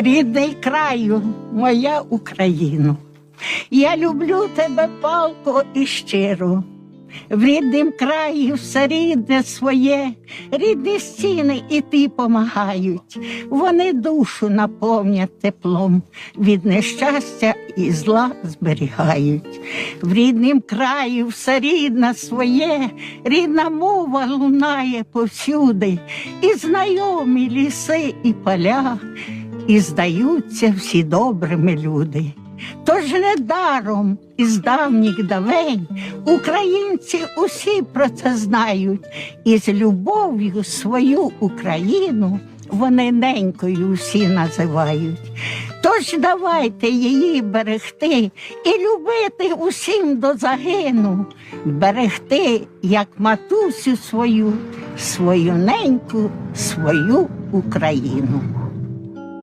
рідний краю, моя Україно. Я люблю тебе палко і щиро. В ріднім краї все рідне своє, рідні стіни і ти помагають. Вони душу наповнять теплом, від нещастя і зла зберігають. В ріднім краї все рідне своє, рідна мова лунає повсюди, і знайомі ліси і поля, і здаються всі добрими люди. Тож недаром із давніх давень українці усі про це знають, і з любов'ю свою Україну вони ненькою всі називають. Тож давайте її берегти і любити усім до загину, берегти, як матусю свою, свою неньку, свою Україну.